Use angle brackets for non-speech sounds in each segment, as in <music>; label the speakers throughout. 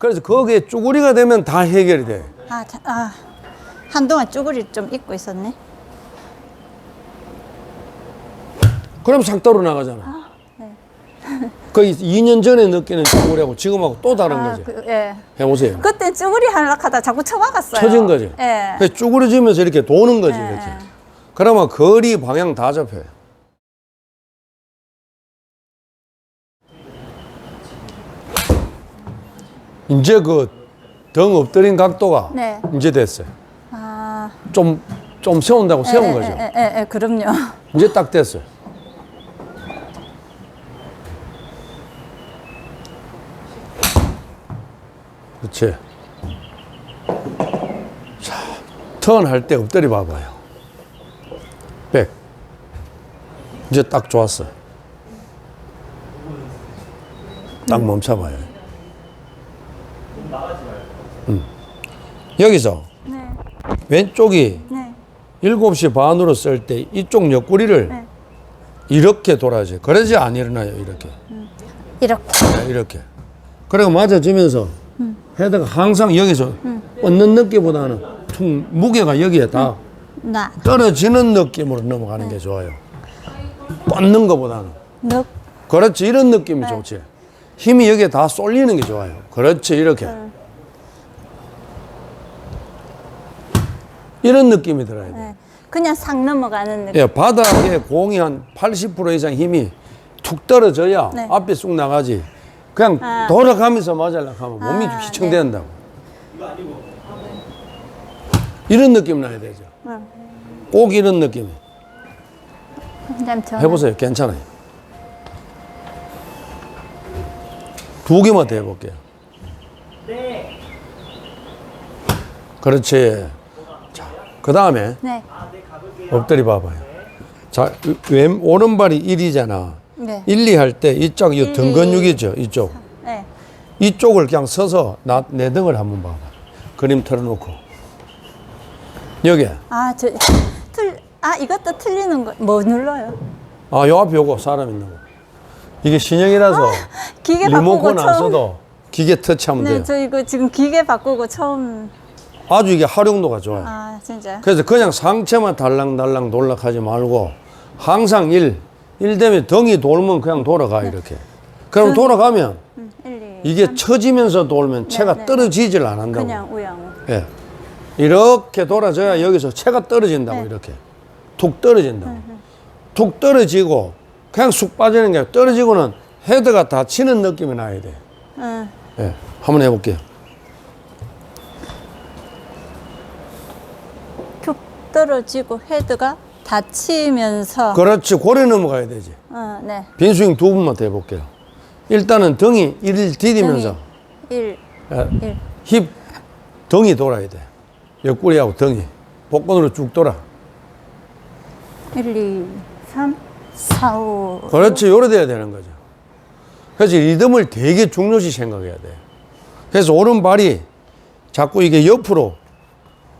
Speaker 1: 그래서 거기에 쭈구리가 되면 다 해결이 돼.
Speaker 2: 아, 자- 아 한동안 쭈구리 좀 입고 있었네.
Speaker 1: 그럼 싹 떨어 나가잖아. <laughs> 그 2년 전에 느끼는 쭈구리하고 지금하고 또 다른
Speaker 2: 아,
Speaker 1: 거지.
Speaker 2: 그, 예.
Speaker 1: 해보세요.
Speaker 2: 그때 쭈구리 하려고 하다 자꾸 쳐박았어요.
Speaker 1: 처진 거지.
Speaker 2: 예.
Speaker 1: 그 쭈그러지면서 이렇게 도는 거지,
Speaker 2: 예,
Speaker 1: 이렇게.
Speaker 2: 예.
Speaker 1: 그러면 거리 방향 다 잡혀요. 이제 그 등 엎드린 각도가
Speaker 2: 네.
Speaker 1: 이제 됐어요.
Speaker 2: 아,
Speaker 1: 좀, 좀 세운다고 세운
Speaker 2: 예,
Speaker 1: 거죠.
Speaker 2: 예, 예, 예, 그럼요. <laughs>
Speaker 1: 이제 딱 됐어요. 그렇지. 자, 턴할 때 엎드려 봐봐요. 백. 이제 딱 좋았어. 딱 멈춰봐요. 여기서
Speaker 2: 네,
Speaker 1: 왼쪽이
Speaker 2: 네,
Speaker 1: 7시 반으로 쓸 때 이쪽 옆구리를
Speaker 2: 네.
Speaker 1: 이렇게 돌아야지. 그러지 안 일어나요, 이렇게.
Speaker 2: 이렇게.
Speaker 1: 네, 이렇게. 그리고 맞아지면서 헤드가 항상 여기서 뻗는 느낌보다는 퉁, 무게가 여기에 다
Speaker 2: 나,
Speaker 1: 떨어지는 느낌으로 넘어가는 게 좋아요. 뻗는 것보다는.
Speaker 2: 늑,
Speaker 1: 그렇지, 이런 느낌이 좋지. 힘이 여기에 다 쏠리는 게 좋아요. 그렇지, 이렇게. 이런 느낌이 들어야 돼.
Speaker 2: 네. 그냥 싹 넘어가는 느낌.
Speaker 1: 예, 바닥에 공이 한 80% 이상 힘이 툭 떨어져야
Speaker 2: 네.
Speaker 1: 앞에 쑥 나가지. 그냥
Speaker 2: 아.
Speaker 1: 돌아가면서 맞으려고 하면 몸이
Speaker 2: 아,
Speaker 1: 휘청된다고. 이런 느낌 나야 되죠.
Speaker 2: 응.
Speaker 1: 꼭 이런.
Speaker 2: 그냥 저
Speaker 1: 해보세요. 괜찮아요. 두 개만 더 해볼게요. 그렇지. 자, 그 다음에
Speaker 2: 네,
Speaker 1: 엎드려 봐봐요. 자, 왼, 오른발이 1이잖아.
Speaker 2: 네,
Speaker 1: 1, 2 할 때 이쪽, 이
Speaker 2: 일,
Speaker 1: 등
Speaker 2: 이.
Speaker 1: 근육이죠. 이쪽.
Speaker 2: 네.
Speaker 1: 이쪽을 그냥 서서 나, 내 등을 한번 봐봐. 그림 틀어놓고. 여기.
Speaker 2: 아, 저, <laughs> 틀, 아, 이것도 틀리는 거, 뭐 눌러요?
Speaker 1: 아, 요 앞에 요거 사람 있는 거. 이게 신형이라서
Speaker 2: 기계 바꾸고
Speaker 1: 리모컨 안
Speaker 2: 처음.
Speaker 1: 써도 기계 터치하면
Speaker 2: 네,
Speaker 1: 돼요.
Speaker 2: 저 이거 지금 기계 바꾸고 처음.
Speaker 1: 아주 이게 활용도가 좋아요.
Speaker 2: 아, 진짜.
Speaker 1: 그래서 그냥 상체만 달랑달랑 돌락하지 말고 항상 일, 일 되면 등이 돌면 그냥 돌아가 이렇게. 그럼 돌아가면
Speaker 2: 음, 1, 2.
Speaker 1: 이게 처지면서 돌면 채가
Speaker 2: 네.
Speaker 1: 떨어지질 안 한다고.
Speaker 2: 그냥 우양.
Speaker 1: 예. 이렇게 돌아져야 여기서 채가 떨어진다고
Speaker 2: 네.
Speaker 1: 이렇게. 툭 떨어진다고. 툭 떨어지고 그냥 쑥 빠지는 게 아니라 떨어지고는 헤드가 다치는 느낌이 나야 돼.
Speaker 2: 응.
Speaker 1: 예. 한번 해볼게요.
Speaker 2: 툭 떨어지고 헤드가 닫히면서.
Speaker 1: 그렇지. 고래 넘어가야 되지.
Speaker 2: 어, 네.
Speaker 1: 빈스윙 두 번만 더 해볼게요. 일단은 등이 이를 디디면서
Speaker 2: 1,
Speaker 1: 예,
Speaker 2: 1.
Speaker 1: 힙, 등이 돌아야 돼. 옆구리하고 등이. 복근으로 쭉 돌아.
Speaker 2: 1, 2, 3, 4, 5.
Speaker 1: 그렇지. 요래 돼야 되는 거죠. 그래서 리듬을 되게 중요시 생각해야 돼. 그래서 오른발이 자꾸 이게 옆으로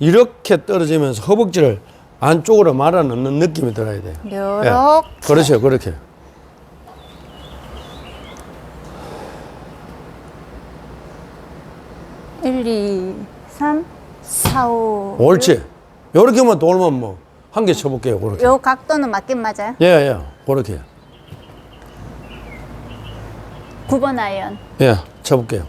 Speaker 1: 이렇게 떨어지면서 허벅지를 안쪽으로 말아 넣는 느낌이 들어야 돼요. 예.
Speaker 2: 요렇게.
Speaker 1: 그렇죠. 그렇게.
Speaker 2: 1, 2, 3, 4, 5.
Speaker 1: 옳지. 요렇게만 돌면 뭐, 한 개 쳐볼게요. 그렇게.
Speaker 2: 요 각도는 맞긴 맞아요.
Speaker 1: 예, 예. 그렇게.
Speaker 2: 9번 아이언.
Speaker 1: 예. 쳐볼게요.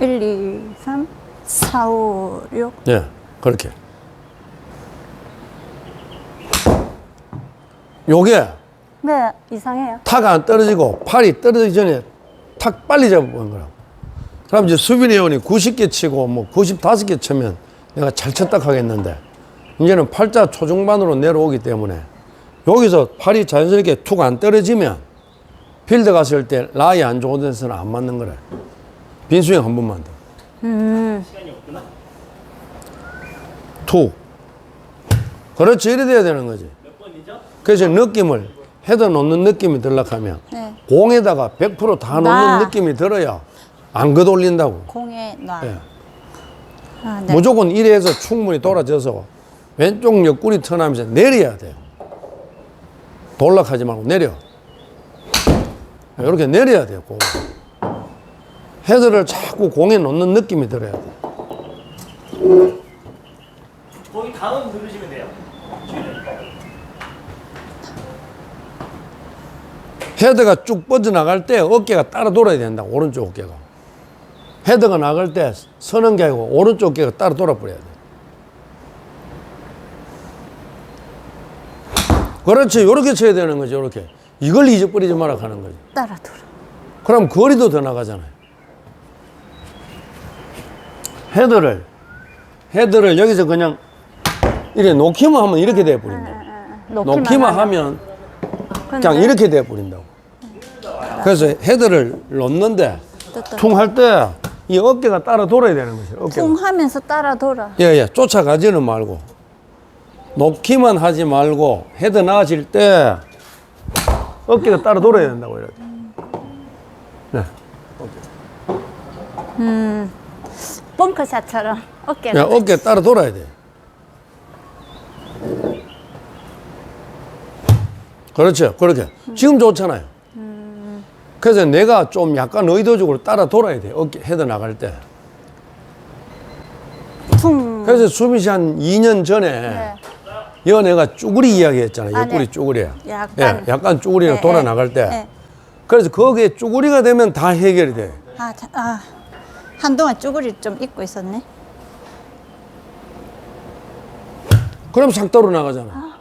Speaker 2: 1, 2, 3, 4, 5, 6.
Speaker 1: 예. 그렇게. 요게
Speaker 2: 네, 이상해요.
Speaker 1: 탁 안 떨어지고 팔이 떨어지기 전에 탁 빨리 잡아보는 거라고. 그럼 이제 수빈이 형이 90개 치고 뭐 95개 치면 내가 잘 쳤다 하겠는데 이제는 팔자 초중반으로 내려오기 때문에 여기서 팔이 자연스럽게 툭 안 떨어지면 필드 갔을 때 라이 안 좋은 데서는 안 맞는 거래. 빈스윙 한 번만 더. 툭. 그렇지, 이래 돼야 되는 거지. 그래서 느낌을 헤드 놓는 느낌이 들락하면
Speaker 2: 네.
Speaker 1: 공에다가 100%다 놓는
Speaker 2: 나.
Speaker 1: 느낌이 들어야 안 걷올린다고.
Speaker 2: 공에 놔.
Speaker 1: 예.
Speaker 2: 아, 네.
Speaker 1: 무조건 이래서 충분히 돌아져서 왼쪽 옆구리 턴하면서 내려야 돼요. 돌락하지 말고 내려. 이렇게 내려야 돼요, 공. 헤드를 자꾸 공에 놓는 느낌이 들어야 돼.
Speaker 3: 거기 다음 누르시면 돼요.
Speaker 1: 헤드가 쭉 뻗어나갈 때 어깨가 따라 돌아야 된다. 오른쪽 어깨가. 헤드가 나갈 때 서는 게 아니고 오른쪽 어깨가 따라 돌아버려야 돼. 그렇지. 요렇게 쳐야 되는 거지. 요렇게. 이걸 잊어버리지 마라 하는 거지.
Speaker 2: 따라 돌아.
Speaker 1: 그럼 거리도 더 나가잖아요. 헤드를 헤드를 여기서 그냥 이렇게 놓기만 하면 이렇게 돼 버린다.
Speaker 2: 놓기만,
Speaker 1: 놓기만
Speaker 2: 하면.
Speaker 1: 하면
Speaker 2: 근데
Speaker 1: 그냥 이렇게 돼 버린다고. 그래서 헤드를 놓는데
Speaker 2: 또, 또.
Speaker 1: 퉁할 때 이 어깨가 따라 돌아야 되는 거죠. 어깨가.
Speaker 2: 퉁 하면서 따라 돌아.
Speaker 1: 예, 예. 쫓아가지는 말고 놓기만 하지 말고 헤드 나아질 때 어깨가 따라 돌아야 된다고 이렇게. 네.
Speaker 2: 벙커샷처럼 어깨가
Speaker 1: 야, 어깨 따라 돌아야 돼. 그렇죠. 그렇게. 지금 좋잖아요. 그래서 내가 좀 약간 의도적으로 따라 돌아야 돼. 어깨 헤드 나갈 때.
Speaker 2: 퉁.
Speaker 1: 그래서 수빈 씨한 2년 전에
Speaker 2: 네.
Speaker 1: 여 내가 쭈구리 이야기 했잖아요.
Speaker 2: 아,
Speaker 1: 옆구리
Speaker 2: 네.
Speaker 1: 쭈구리.
Speaker 2: 약간.
Speaker 1: 예, 약간 쭈구리가
Speaker 2: 네,
Speaker 1: 돌아
Speaker 2: 네,
Speaker 1: 나갈 때.
Speaker 2: 네.
Speaker 1: 그래서 거기에 쭈구리가 되면 다 해결이 돼.
Speaker 2: 아, 자- 아, 한동안 쭈구리 좀 입고 있었네.
Speaker 1: 그럼 싹 떨어 나가잖아.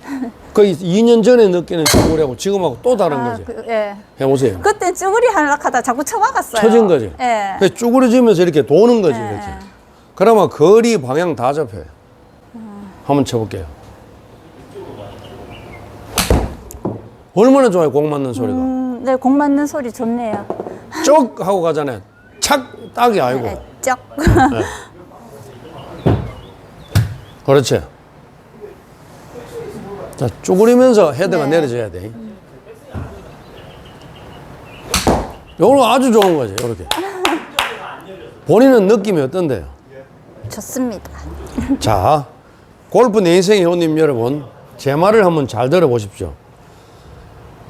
Speaker 1: <laughs> 그 2년 전에 느끼는 쭈구리하고 지금하고 또 다른
Speaker 2: 아,
Speaker 1: 거지.
Speaker 2: 그, 예.
Speaker 1: 해보세요.
Speaker 2: 그때 쭈구리 하려고 하다 자꾸 쳐박았어요.
Speaker 1: 처진 거지.
Speaker 2: 예.
Speaker 1: 그 쭈그러지면서 이렇게 도는 거지,
Speaker 2: 예,
Speaker 1: 이렇게.
Speaker 2: 예.
Speaker 1: 그러면 거리 방향 다 잡혀요. 한번 쳐볼게요. 얼마나 좋아요, 공 맞는 소리가.
Speaker 2: 음, 네, 공 맞는 소리 좋네요.
Speaker 1: 쩍 하고 가잖아요. 착, 딱이 아니고.
Speaker 2: 예, 쩍.
Speaker 1: 그렇지. 자, 쭈그리면서 헤드가
Speaker 2: 네.
Speaker 1: 내려져야 돼. 요거 아주 좋은 거지, 요렇게. 본인은 느낌이 어떤데요?
Speaker 2: 좋습니다.
Speaker 1: 자, 골프 내 인생 회원님 여러분, 제 말을 한번 잘 들어보십시오.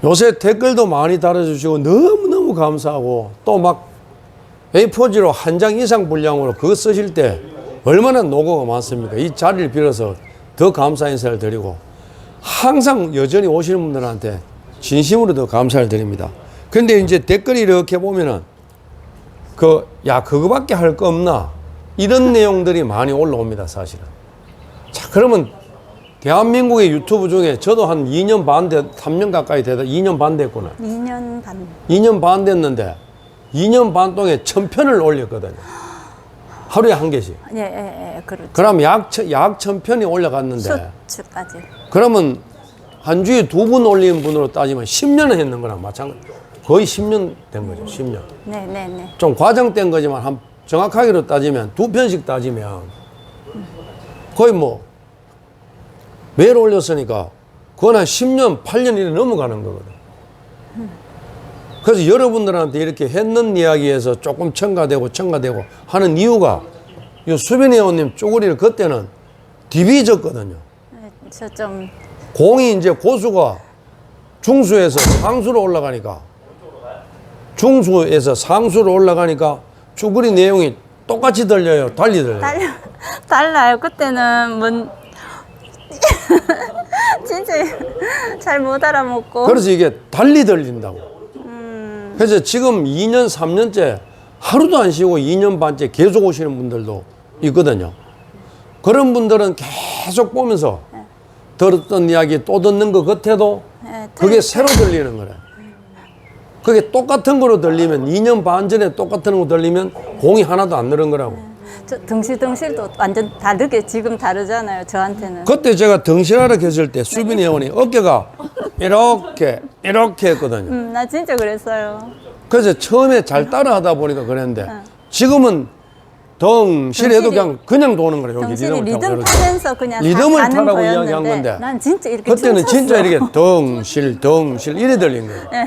Speaker 1: 요새 댓글도 많이 달아주시고 너무너무 감사하고 또 막 A4지로 한 장 이상 분량으로 그거 쓰실 때 얼마나 노고가 많습니까? 이 자리를 빌어서 더 감사 인사를 드리고 항상 여전히 오시는 분들한테 진심으로 더 감사를 드립니다. 근데 이제 댓글이 이렇게 보면은 그, 야, 그거밖에 할 거 없나? 이런 내용들이 많이 올라옵니다, 사실은. 자, 그러면 대한민국의 유튜브 중에 저도 한 2년 반 돼, 3년 가까이 되다, 2년 반 됐구나.
Speaker 2: 2년 반.
Speaker 1: 2년 반 됐는데, 2년 반 동안에 천 편을 올렸거든요. 하루에 한 개씩.
Speaker 2: 예, 예, 예, 그렇죠.
Speaker 1: 그럼 약, 천- 약 천편이 올라갔는데,
Speaker 2: 수주까지.
Speaker 1: 그러면 한 주에 두 분 올린 분으로 따지면 10년을 했는 거랑 마찬가지. 거의 10년 된 거죠, 10년.
Speaker 2: 네, 네, 네.
Speaker 1: 좀 과정된 거지만 한 정확하게로 따지면 두 편씩 따지면 거의 뭐 매일 올렸으니까 그건 한 10년, 8년 이래 넘어가는 거거든. 그래서 여러분들한테 이렇게 했는 이야기에서 조금 첨가되고 첨가되고 하는 이유가 이 수빈이 회원님 쪼그리를 그때는 디비졌거든요.
Speaker 2: 네, 저좀
Speaker 1: 공이 이제 고수가 중수에서 상수로 올라가니까 중수에서 상수로 올라가니까 쭈그리 내용이 똑같이 들려요. 달리 들려요.
Speaker 2: 달라, 달라요. 그때는 뭔 <laughs> 진짜 잘 못 알아먹고.
Speaker 1: 그래서 이게 달리 들린다고. 그래서 지금 2년, 3년째 하루도 안 쉬고 2년 반째 계속 오시는 분들도 있거든요. 그런 분들은 계속 보면서 들었던 이야기 또 듣는 것 같아도
Speaker 2: 예,
Speaker 1: 그게 새로 들리는 거래. 그게 똑같은 거로 들리면 2년 반 전에 똑같은 거 들리면 공이 하나도 안 늘은 거라고.
Speaker 2: 저 등실등실도 완전 다르게 지금 다르잖아요. 저한테는.
Speaker 1: 그때 제가 덩실하러 계실 때 수빈이 회원이 어깨가 이렇게 이렇게 했거든요.
Speaker 2: 음, 나 진짜 그랬어요.
Speaker 1: 그래서 처음에 잘 따라 하다 보니까 그랬는데 지금은
Speaker 2: 덩실이-
Speaker 1: 그냥 그냥 도는 거예요. 여기
Speaker 2: 리듬
Speaker 1: 이렇게.
Speaker 2: 타면서 그냥
Speaker 1: 리듬을
Speaker 2: 다 가는
Speaker 1: 타라고
Speaker 2: 거였는데
Speaker 1: 이야기한 건데
Speaker 2: 난 진짜 이렇게
Speaker 1: 그때는
Speaker 2: 춤췄어.
Speaker 1: 진짜 이렇게 덩실 덩실 이래 들린 거예요.
Speaker 2: 예.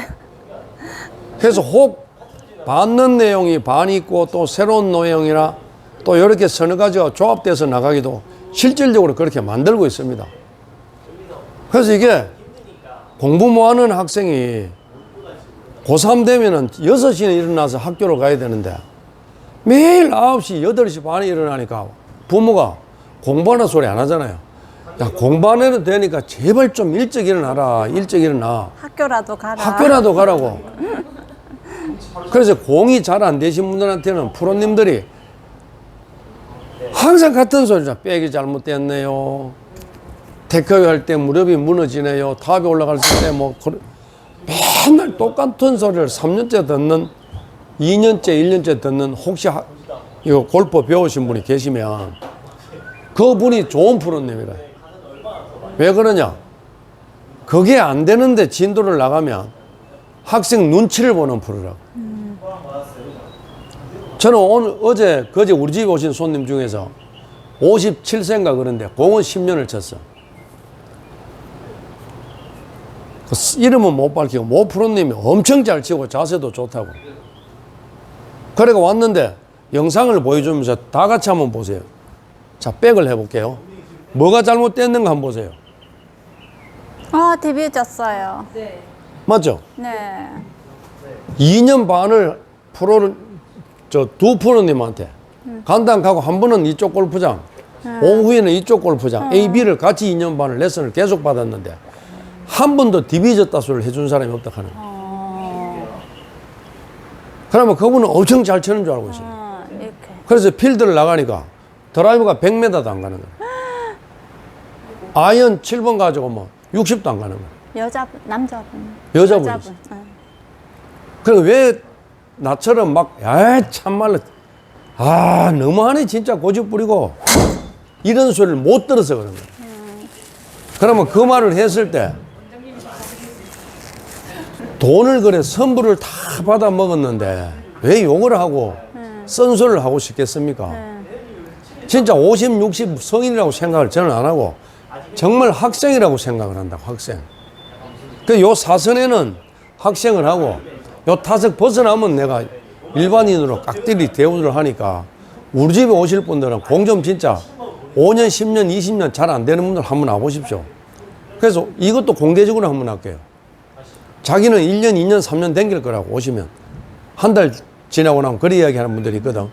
Speaker 1: 그래서 혹 받는 내용이 반 있고 또 새로운 내용이나 또 이렇게 서너 가지가 조합돼서 나가기도 실질적으로 그렇게 만들고 있습니다. 그래서 이게 공부 못하는 학생이 고3 되면은 6시에 일어나서 학교로 가야 되는데 매일 9시, 8시 반에 일어나니까 부모가 공부하는 소리 안 하잖아요. 야, 공부 안 해도 되니까 제발 좀 일찍 일어나라. 일찍 일어나.
Speaker 2: 학교라도 가라.
Speaker 1: 학교라도 가라고. 그래서 공이 잘 안 되신 분들한테는 프로님들이 항상 같은 소리죠. 백이 잘못됐네요. 테크웨이 할때 무릎이 무너지네요. 탑에 올라갈 때뭐 맨날 똑같은 소리를 3년째 듣는 2년째, 1년째 듣는 혹시 하, 이거 골프 배우신 분이 계시면 그분이 좋은 프로님이라. 왜 그러냐? 그게 안 되는데 진도를 나가면 학생 눈치를 보는 프로라고. 저는 오늘 어제 그제 우리 집에 오신 손님 중에서 57세인가 그런데 공은 10년을 쳤어. 그 스- 이름은 못 밝히고 모 프로님이 엄청 잘 치고 자세도 좋다고. 그래가 왔는데 영상을 보여주면서 다 같이 한번 보세요. 자, 백을 해볼게요. 뭐가 잘못됐는가 한번 보세요.
Speaker 2: 아, 데뷔해졌어요.
Speaker 1: 맞죠?
Speaker 2: 네.
Speaker 1: 2년 반을 프로를 저 두 프로님한테 간당 가고 한 번은 이쪽 골프장 오후에는 이쪽 골프장 A, B를 같이 2년 반을 레슨을 계속 받았는데 한 번도 디비졌다 소리를 해준 사람이 없다 하는 거예요. 그러면 그분은 엄청 잘 치는 줄 알고 있어요.
Speaker 2: 어, 이렇게.
Speaker 1: 그래서 필드를 나가니까 드라이브가 100m도 안 가는 거예요. 아이언 7번 가지고 뭐 60도 안 가는 거예요.
Speaker 2: 여자분, 남자분.
Speaker 1: 여자분이
Speaker 2: 여자분. 네.
Speaker 1: 그럼 왜 나처럼 막, 야, 참말로, 아, 너무하네, 진짜 고집 부리고, 이런 소리를 못 들어서 그런 거야. 그러면 그 말을 했을 때, 돈을 그래, 선불을 다 받아 먹었는데, 왜 욕을 하고, 쓴소리를 하고 싶겠습니까? 진짜 50, 60 성인이라고 생각을 저는 안 하고, 정말 학생이라고 생각을 한다, 학생. 그 요 사선에는 학생을 하고 요 타석 벗어나면 내가 일반인으로 깍들이 대우를 하니까 우리 집에 오실 분들은 공점 진짜 5년, 10년, 20년 잘 안 되는 분들 한번 와보십시오. 그래서 이것도 공개적으로 한번 할게요. 자기는 1년, 2년, 3년 댕길 거라고 오시면 한 달 지나고 나면 그리 이야기 하는 분들이 있거든.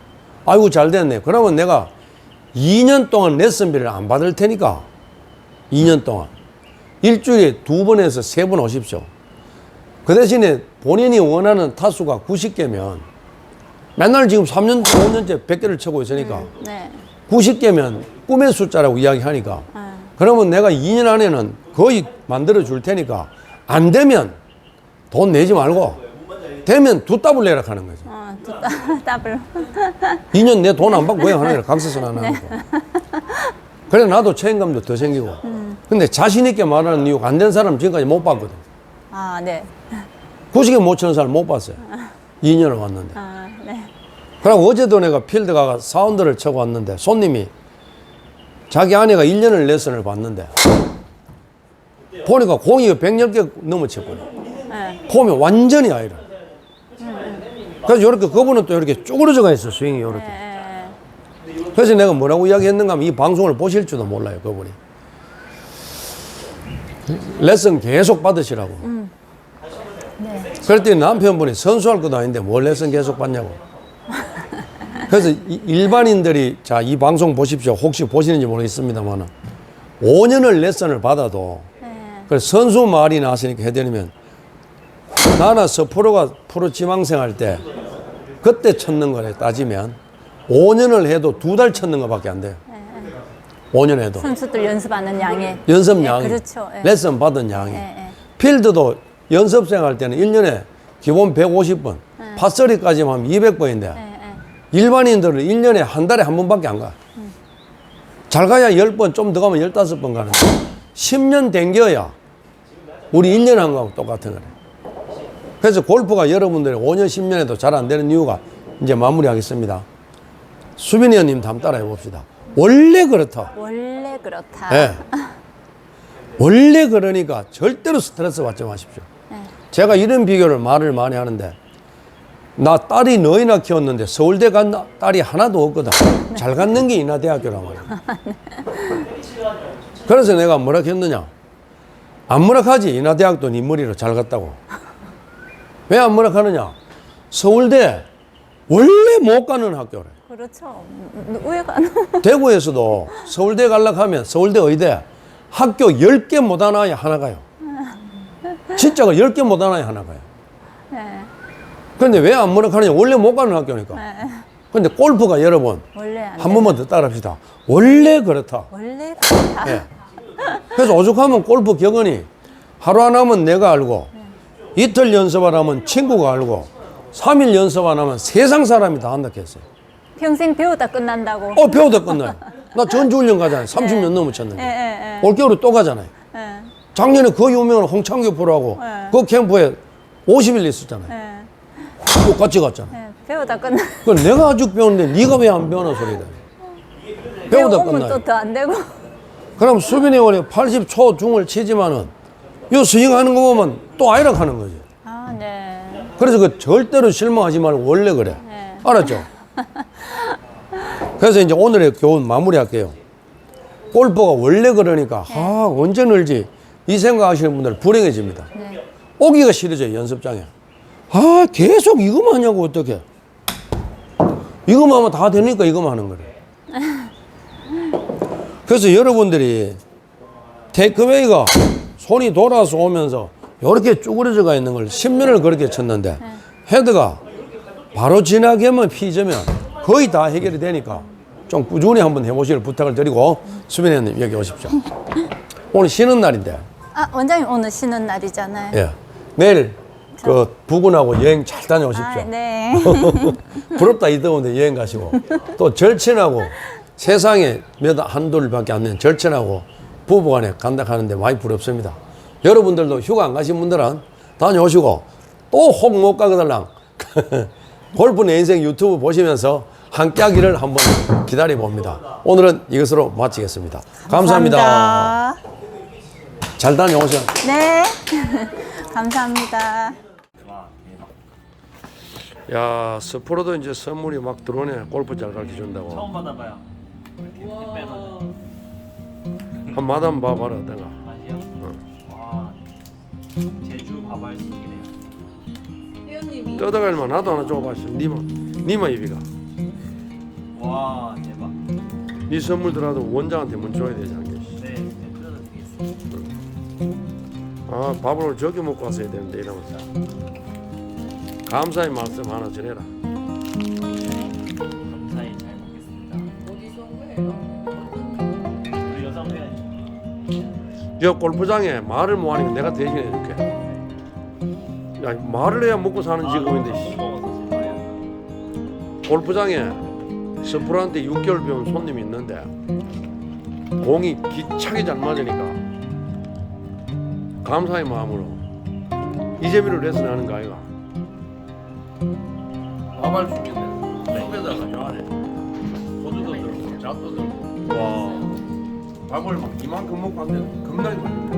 Speaker 1: 아이고 잘 됐네. 그러면 내가 2년 동안 레슨비를 안 받을 테니까 2년 동안 일주일에 두 번에서 세 번 오십시오. 그 대신에 본인이 원하는 타수가 90개면 맨날 지금 3년, 5년째 100개를 치고 있으니까
Speaker 2: 네.
Speaker 1: 90개면 꿈의 숫자라고 이야기하니까
Speaker 2: 아,
Speaker 1: 그러면 내가 2년 안에는 거의 만들어 줄 테니까 안 되면 돈 내지 말고 되면 두 더블 내라 하는 거지.
Speaker 2: 어, 두 따- 더블.
Speaker 1: 2년 내 돈 안 받고 왜? 강세선 안 하는 거. 그래 나도 책임감도 더 생기고. 근데 자신 있게 말하는 이유가 안 된 사람 지금까지 못 봤거든.
Speaker 2: 아, 네.
Speaker 1: 90개 못 치는 사람 못 봤어요. 2년을 왔는데.
Speaker 2: 아, 네.
Speaker 1: 그리고 어제도 내가 필드 가가 사운드를 쳐고 왔는데 손님이 자기 아내가 1년을 레슨을 받는데 보니까 공이 110개 넘어 쳤거든.
Speaker 2: 네.
Speaker 1: 폼이 완전히 아이라. 그래서 이렇게 그분은 또 이렇게 쪼그러져 가 있어 스윙이 이렇게.
Speaker 2: 네.
Speaker 1: 그래서 내가 뭐라고 이야기했는가 하면 이 방송을 보실 줄도 몰라요 그분이. 레슨 계속 받으시라고.
Speaker 2: 네.
Speaker 1: 그랬더니 남편분이 선수할 것도 아닌데 뭘 레슨 계속 받냐고. 그래서 이- 일반인들이 자 이 방송 보십시오. 혹시 보시는지 모르겠습니다만 5년을 레슨을 받아도
Speaker 2: 네.
Speaker 1: 그래서 선수 말이 나왔으니까 해드리면 나나 서프로가 프로 지망생 할 때 그때 쳤는 거래 따지면 5년을 해도 두 달 쳤는 것밖에 안 돼요. 5년 해도
Speaker 2: 선수들 연습하는 양에.
Speaker 1: 연습
Speaker 2: 네,
Speaker 1: 양이
Speaker 2: 그렇죠. 예.
Speaker 1: 레슨 받은 양이
Speaker 2: 예, 예.
Speaker 1: 필드도 연습생 할 때는 1년에 기본 150번 팟소리까지만 하면 200번인데
Speaker 2: 예, 예.
Speaker 1: 일반인들은 1년에 한 달에 한 번밖에 안 가. 잘 가야 10번, 좀 더 가면 15번 가는데 10년 댕겨야 우리 1년 한 거하고 똑같은 거래. 그래서 골프가 여러분들이 5년, 10년에도 잘 안 되는 이유가 이제 마무리하겠습니다. 수빈이 형님 한번 따라 해 봅시다. 원래 그렇다.
Speaker 2: 원래 그렇다.
Speaker 1: 예. 원래 그러니까 절대로 스트레스 받지 마십시오.
Speaker 2: 네.
Speaker 1: 제가 이런 비교를 말을 많이 하는데 나 딸이 너희나 키웠는데 서울대 간 나- 딸이 하나도 없거든. 잘 갔는 게 인하대학교란 말이야. 그래서 내가 뭐라 했느냐. 안 뭐라 하지. 인하대학도 네 머리로 잘 갔다고. 왜안 문학하느냐? 서울대 원래 못 가는 학교래.
Speaker 2: 그렇죠. 음, 왜 가는?
Speaker 1: 대구에서도 서울대 가려고 하면 서울대 의대 학교 10개 못 하나에 하나 가요. 진짜가 10개 못 하나에 하나 가요.
Speaker 2: 네.
Speaker 1: 근데 왜안 문학하느냐? 원래 못 가는 학교니까.
Speaker 2: 네.
Speaker 1: 근데 골프가 여러분
Speaker 2: 원래
Speaker 1: 안한
Speaker 2: 돼.
Speaker 1: 번만 더 따라합시다. 원래 그렇다.
Speaker 2: 원래 다.
Speaker 1: 예. 그래서 오죽하면 골프 격언이 하루 안 하면 내가 알고 이틀 연습 안 하면 친구가 알고 3일 연습 안 하면 세상 사람이 다 한다 했어요.
Speaker 2: 평생 배우다 끝난다고.
Speaker 1: 어, 배우다 끝나요. 나 전주훈련 가잖아요. 30년 넘어
Speaker 2: 예,
Speaker 1: 쳤는데.
Speaker 2: 예, 예.
Speaker 1: 올겨울에 또 가잖아요.
Speaker 2: 예,
Speaker 1: 작년에 그 유명한 홍창규 프로하고
Speaker 2: 네.
Speaker 1: 그 캠프에 50일 있었잖아요.
Speaker 2: 예.
Speaker 1: 똑같이 갔잖아.
Speaker 2: 예. 배우다 끝나. <laughs>
Speaker 1: 그 내가 아직 배우는데 네가 왜 안 배우나 소리다. 배우다
Speaker 2: 배우면
Speaker 1: 끝나요.
Speaker 2: 또더 안 되고.
Speaker 1: 그럼 수빈이 원이 80초 중을 치지만은 요 스윙하는 거 보면 또 아이락 하는 거지.
Speaker 2: 아, 네.
Speaker 1: 그래서 그 절대로 실망하지 말고 원래 그래.
Speaker 2: 네.
Speaker 1: 알았죠? 그래서 이제 오늘의 교훈 마무리할게요. 골프가 원래 그러니까 아 언제 늘지 이 생각하시는 분들 불행해집니다.
Speaker 2: 네.
Speaker 1: 오기가 싫어져요 연습장에. 아 계속 이거만 하냐고 어떻게? 이거만 하면 다 되니까 이거만 하는 거래. <laughs> 그래서 여러분들이 테이크웨이가 손이 돌아서 오면서 이렇게 쭈그러져 가 있는 걸 10년을 그렇게 쳤는데 헤드가 바로 지나게만 피지면 거의 다 해결이 되니까 좀 꾸준히 한번 해보시길 부탁을 드리고 수빈이님 여기 오십시오. <laughs> 오늘 쉬는 날인데
Speaker 2: 아, 원장님 오늘 쉬는 날이잖아요.
Speaker 1: 예. 내일 그 부군하고 여행 잘 다녀오십시오.
Speaker 2: 아, 네. <laughs>
Speaker 1: 부럽다 이 더운데 여행 가시고 또 절친하고 세상에 몇 한둘밖에 안 되는 절친하고 부부간에 간다 하는데 많이 부럽습니다. 여러분들도 휴가 안 가신 분들은 다녀오시고 또 혹 못 가거들랑 <laughs> 골프 내 인생 유튜브 보시면서 함께 하기를 한번 기다려 봅니다. 오늘은 이것으로 마치겠습니다. 감사합니다.
Speaker 2: 감사합니다.
Speaker 1: 잘 다녀오세요.
Speaker 2: 네. <laughs> 감사합니다.
Speaker 1: 야, 스프로도 이제 선물이 막 들어오네. 골프 잘 가르쳐 준다고.
Speaker 3: 처음 받아봐요. 빼서
Speaker 1: 한 마담 봐봐라, 내가.
Speaker 3: 맛이요? 와 제주 바발쑥이네요.
Speaker 1: 떠다갈만 나도 하나 줘봤어. 니만, 니만 입이가.
Speaker 3: 와 대박.
Speaker 1: 네 선물 들어도 원장한테 먼저 줘야 되지 않겠어?
Speaker 3: 네, 네 뜯어서 드리겠습니다.
Speaker 1: 아, 밥을 저기 먹고 왔어야 되는데 이러면서. 감사의 말씀 하나 전해라.
Speaker 3: 감사히 잘 먹겠습니다. 어디서 온 거예요? 우리 여성 회원님.
Speaker 1: 저 골프장에 말을 못하니까 내가 대신해 줄게. 야, 말을 해야 먹고 사는 직업인데. 씨. 골프장에 스프로한테 6개월 배운 손님이 있는데 공이 기차게 잘 맞으니까 감사의 마음으로 이재미를 레슨하는 거 아이가 밥알 죽인데 속에다가 요 안에 소주도 들고 잣도 들고.
Speaker 3: 와.
Speaker 1: 밥을 막 이만큼 먹고 왔는데 겁나게 맛있네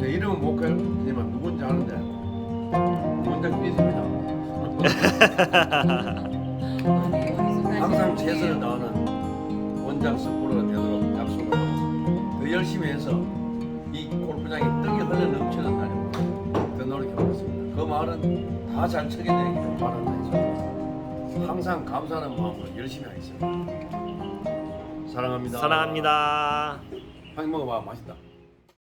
Speaker 1: 내 이름은 못 가요 하지만 누군지 아는데 원장 삐집니다. <laughs> 항상 최선을 다하는 원장 스포가 되도록 약속을 하고 더 열심히 해서 이 골프장이 떡이 흘러 넘치는 날이고 더 노력해보겠습니다. 그 말은 다잘 쳐게 되기를 바란다 항상 감사하는 마음으로 열심히 하겠습니다. 사랑합니다.
Speaker 3: 사랑합니다.
Speaker 1: 한 먹어봐 맛있다.